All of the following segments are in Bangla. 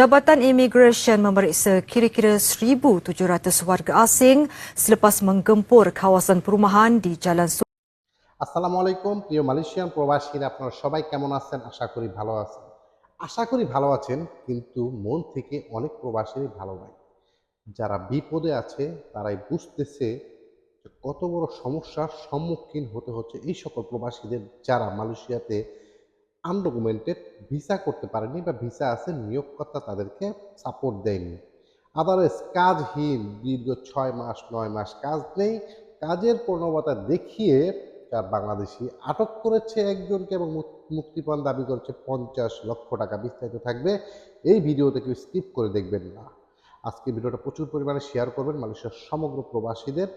Jabatan Imigresen memeriksa kira-kira 1,700 warga asing selepas menggempur kawasan perumahan di Jalan Sultan আসসালামু আলাইকুম প্রিয় মালয়েশিয়ান প্রবাসীরা আপনারা সবাই কেমন আছেন? আশা করি ভালো আছেন। আশা করি ভালো আছেন কিন্তু মন থেকে অনেক প্রবাসী ভালো নাই। যারা বিপদে আছে তারাই বুঝতেছে কত বড় সমস্যার সম্মুখীন হতে হচ্ছে এই সকল প্রবাসীদের যারা মালয়েশিয়াতে আনডকুমেন্টেড ভিসা করতে পারেনি বা ভিসা আছে, নিয়োগকর্তা তাদেরকে সাপোর্ট দেয়নি। আদারওয়াইজ কাজহীন, দীর্ঘ ছয় মাস, নয় মাস কাজ নেই। কাজের প্রণবতা দেখিয়ে তার বাংলাদেশি আটক করেছে একজনকে এবং মুক- মুক্তিপণ দাবি করেছে পঞ্চাশ লক্ষ টাকা বিস্তারিত থাকবে। এই ভিডিওতে কেউ স্কিপ করে দেখবেন না। আজকে ভিডিওটা প্রচুর পরিমাণে শেয়ার করবেন মালয়েশিয়ার সমগ্র প্রবাসীদের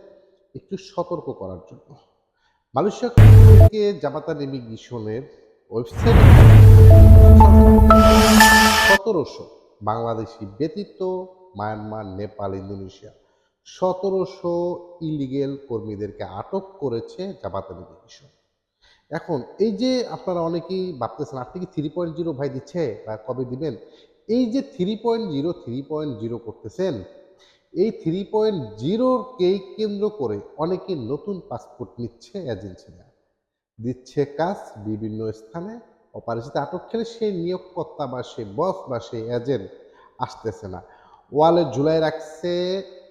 একটু সতর্ক করার জন্য। থেকে জামাতা ইমিগ্রেশনের ওয়েবসাইট সতেরোশো বাংলাদেশি ব্যতীত মায়ানমার, নেপাল, ইন্দোনেশিয়া। সতেরোশো ইলিগেল কর্মীদেরকে আটক করেছে জামাত ইমিগ্রেশন এখন, এই যে আপনারা অনেকেই ভাবতেছেন, আপনি কি থ্রি পয়েন্ট জিরো ভাই দিচ্ছে বা কবে দিবেন? এই যে three point zero three point zero করতেছেন, এই থ্রি পয়েন্ট জিরোকেই কেন্দ্র করে অনেকে নতুন পাসপোর্ট নিচ্ছে এজেন্সিরা দিচ্ছে কাজ বিভিন্ন স্থানে অপারেশিতে আটক খেলে সেই নিয়োগকর্তা বা সেই বস বা সেই এজেন্ট আসতেছে না ওয়ালে ঝুলাই রাখছে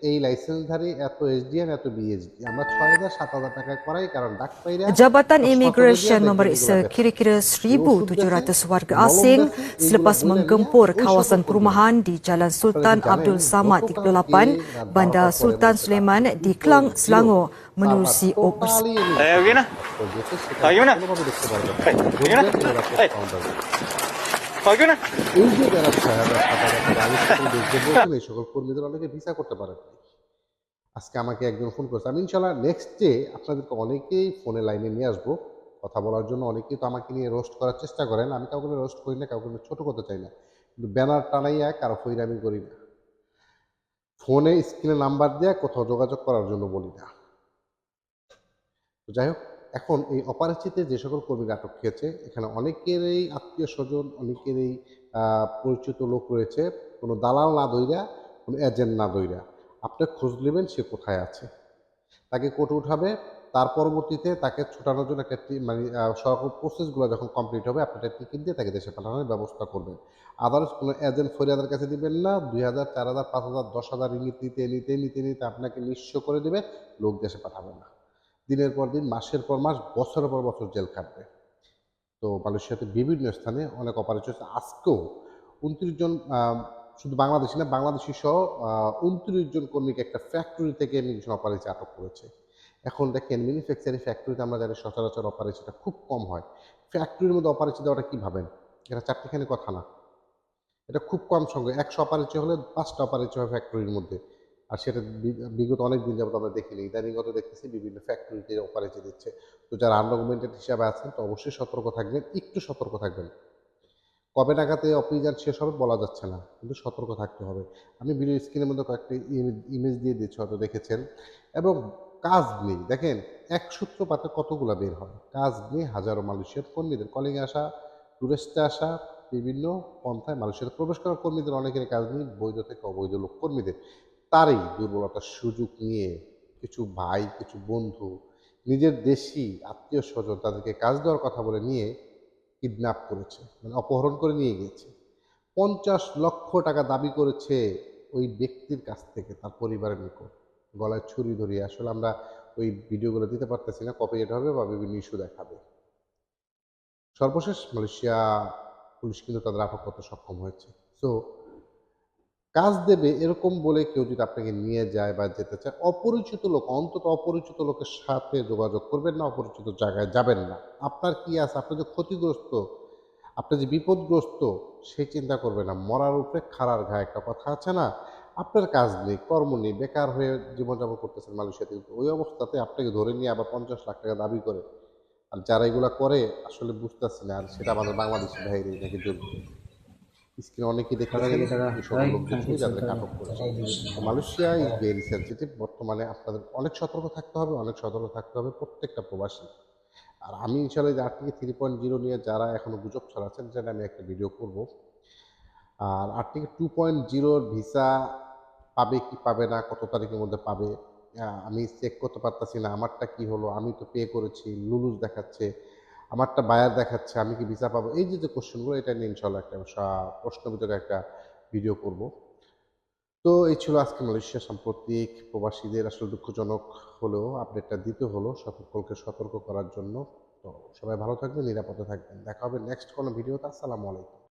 এই লাইসেন্সধারী এত এসডিএন এত বিএসডি আমরা ছয় হাজার সাত হাজার টাকা করাই কারণ ডাক্তারিরা Jabatan Imigresen memeriksa kira-kira 1,700 warga asing selepas menggempur kawasan perumahan di Jalan Sultan Abdul Samad 38, Bandar Sultan Suleiman di Klang, Selangor menerusi operasi Eh, okay na? এই যে যারা ছয় হাজার সাত হাজার এই সকল কর্মীদের অনেকে ভিসা করতে পারেন আজকে আমাকে একজন ফোন করেছে। আমি ইনশাল্লাহ নেক্সট ডে আপনাদেরকে অনেকেই ফোনে লাইনে নিয়ে আসব। কথা বলার জন্য অনেকেই তো আমাকে নিয়ে রোস্ট করার চেষ্টা করেন। আমি কাউকে রোস্ট করি না কাউকে ছোট করতে চাই না। কিন্তু ব্যানার টানাই টানাইয়া কারও ফৈরামি করি না। ফোনে স্ক্রিনে নাম্বার দেওয়া কোথাও যোগাযোগ করার জন্য বলি না। যাই হোক এখন এই অপারেচিতে যে সকল কর্মীরা আটক খেয়েছে এখানে অনেকেরই আত্মীয় স্বজন, অনেকেরই পরিচিত লোক রয়েছে। কোনো দালাল না দইরা কোনো এজেন্ট না দইরা আপনি খোঁজ নেবেন সে কোথায় আছে। তাকে কোর্টে উঠাবে। তার পরবর্তীতে তাকে ছুটানোর জন্য একটা মানে সকল প্রসেসগুলো যখন কমপ্লিট হবে, আপনি একটা টিকিট দিয়ে তাকে দেশে পাঠানোর ব্যবস্থা করবেন। আদার্স কোনো এজেন্ট ফরিয়াদের কাছে দিবেন না। দুই হাজার, চার হাজার, পাঁচ হাজার, দশ হাজার ইঙ্গিত নিতে নিতে নিতে নিতে আপনাকে নিঃস্ব করে দেবে। লোক দেশে পাঠাবে না। দিনের পর দিন, মাসের পর মাস, বছরের পর বছর জেল কাটবে তো মালয়েশিয়াতে বিভিন্ন স্থানে অনেক অপারেশন আজকেও উনত্রিশ জন শুধু বাংলাদেশি না, বাংলাদেশি সহ উনত্রিশ জন কর্মীকে একটা ফ্যাক্টরি থেকে ইমিগ্রেশন অপারেশন আটক করেছে। এখন দেখেন ম্যানুফ্যাকচারিং ফ্যাক্টরিতে আমরা জানি সচরাচর অপারেশনটা খুব কম হয়। ফ্যাক্টরির মধ্যে অপারেশন দেওয়াটা কী ভাবেন? এটা চারটিখানি কথা না। এটা খুব কম সঙ্গে একশো অপারেশন হলে পাঁচটা অপারেশন হয় ফ্যাক্টরির মধ্যে। আর সেটা বিগত অনেক দিন যাবত আমরা দেখিনি। ইদানিংগত দেখতেছি বিভিন্ন ফ্যাক্টরিতে অপারেশন দিচ্ছে। তো যারা আনডকুমেন্টেড হিসাবে আছেন, তো অবশ্যই সতর্ক থাকবেন, একটু সতর্ক থাকবেন। কবে নাগাদে অভিযান শেষ হবে বলা যাচ্ছে না, কিন্তু সতর্ক থাকতে হবে। আমি ভিডিও স্ক্রিনের মধ্যে কয়েকটি ইমেজ দিয়ে দিচ্ছি হয়তো দেখেছেন। এবং কাজ নেই, দেখেন, এক সূত্রপাতে কতগুলো বের হয়। কাজ নেই, হাজারো মালয়েশিয়ার কর্মীদের কলিংয়ে আসা টুরিস্টে আসা, বিভিন্ন পন্থায় মালয়েশিয়াতে প্রবেশ করা কর্মীদের, অনেকের কাজ নেই, বৈধ থেকে অবৈধ লোক কর্মীদের। তারই দুর্বলতার সুযোগ নিয়ে কিছু ভাই, কিছু বন্ধু, নিজের দেশি আত্মীয় স্বজন তাদেরকে কাজ দেওয়ার কথা বলে নিয়ে কিডন্যাপ করেছে মানে অপহরণ করে নিয়ে গেছে পঞ্চাশ লক্ষ টাকা দাবি করেছে ওই ব্যক্তির কাছ থেকে তার পরিবারের নিকট। গলায় ছুরি ধরিয়ে, আসলে আমরা ওই ভিডিওগুলো দিতে পারতেছি না কপিরাইট হবে বা বিভিন্ন ইস্যু দেখাবে। সর্বশেষ মালয়েশিয়া পুলিশ কিন্তু তাদের আটক করতে সক্ষম হয়েছে। সো কাজ দেবে এরকম বলে কেউ যদি আপনাকে নিয়ে যায় বা যেতে চায়, অপরিচিত লোক, অন্তত অপরিচিত লোকের সাথে যোগাযোগ করবেন না, অপরিচিত জায়গায় যাবেন না। আপনার কি আছে? আপনি যে ক্ষতিগ্রস্ত, আপনি যে বিপদগ্রস্ত সেই চিন্তা করবে না। মরার উপরে খাড়ার ঘা একটা কথা আছে না? আপনার কাজ নেই, কর্ম নেই, বেকার হয়ে জীবনযাপন করতেছেন মালয়েশিয়াতে ওই অবস্থাতে আপনাকে ধরে নিয়ে আবার পঞ্চাশ লাখ টাকা দাবি করে। আর যারা এগুলা করে, আসলে বুঝতেছি না, আর সেটা আমাদের বাংলাদেশি ভাইরে নাকি যোগ্য স্ক্রিনে অনেকেই দেখতে পাচ্ছেন এই সকল লোকজন ছিল যাদেরকে আটক করেছে মালয়েশিয়া ইজ ভেরি সেন্সিটিভ বর্তমানে আপনাদের অনেক সতর্ক থাকতে হবে অনেক সতর্ক থাকতে হবে প্রত্যেকটা প্রবাসী। আর আমি ইনশাল্লাহ আট থেকে থ্রি পয়েন্ট জিরো নিয়ে যারা এখনও গুজব ছড়াচ্ছেন সেটা আমি একটা ভিডিও করব। আর আর্টিকেল টু পয়েন্ট জিরোর ভিসা পাবে কি পাবে না কত তারিখের মধ্যে পাবে আমি চেক করতে পারতাছি না আমারটা কি হলো আমি তো পে করেছি লুলুজ দেখাচ্ছে। আমারটা বায়ার দেখাচ্ছে, আমি কি ভিসা পাবো? এই যে যে কোশ্চেনগুলো এটা নিয়ে ইনশাল্লাহ একটা প্রশ্ন ভিতরে একটা ভিডিও করব। তো এই ছিল আজকে মালয়েশিয়া সাম্প্রতিক প্রবাসীদের আসলে দুঃখজনক হলেও আপডেটটা দিতে হলো, সকলকে সতর্ক করার জন্য। তো সবাই ভালো থাকবেন, নিরাপদে থাকবেন। দেখা হবে নেক্সট কোনো ভিডিওতে আসসালামু আলাইকুম।